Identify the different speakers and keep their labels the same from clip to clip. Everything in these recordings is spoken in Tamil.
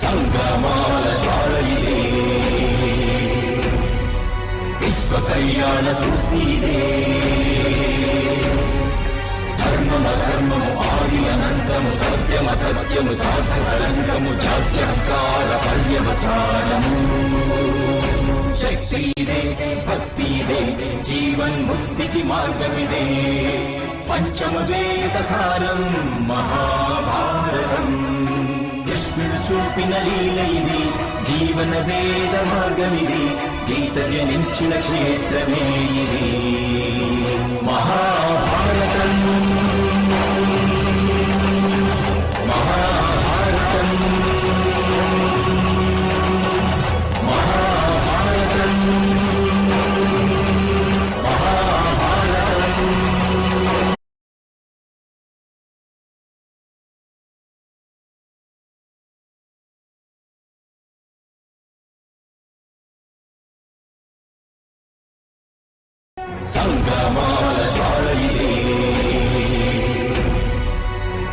Speaker 1: சங்கரமான சாழையிலே விஸ்வ கல்யாண சுத்தியிலே தர்மம் அதர்மம் ஆதி அனந்தம் சத்தியம் அசத்தியம் சார்த்த பஞ்சம வேத சாரம் மகா చూపిన లీల ఇది. జీవన వేద మార్గమిది గీత జనించిన క్షేత్రమే ఇది. ಸಂಗ್ರಾಮಾಲ ಜಾಳವಿದೆ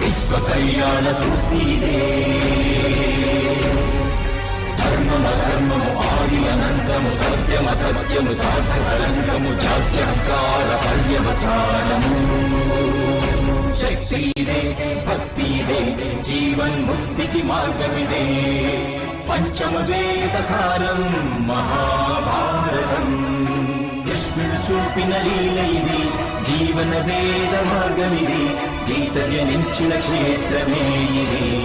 Speaker 1: ವಿಶ್ವ ಕಲ್ಯಾಣ ಸೂಫಿ ಇದೆ ಧರ್ಮಮ ಧರ್ಮಮು ಆಡಿಯ ನಂದಮು ಸತ್ಯಮ ಸತ್ಯಮು ಸಾರ್ಥಕ ರಂಗಮು ಜಾತ್ಯಕಾರ ಪರ್ಯವಸಾರಮು ಶಕ್ತಿ ಇದೆ ಭಕ್ತಿ ಇದೆ ಜೀವನ್ ಮುಕ್ತಿಗೆ ಮಾರ್ಗವಿದೆ ಪಂಚಮ ವೇದ ಸಾರಂ ಮಹಾಭಾರತಂ చూపిన లీల ఇది. జీవన వేద మార్గమిది. గీత జనించిన క్షేత్రమే ఇది.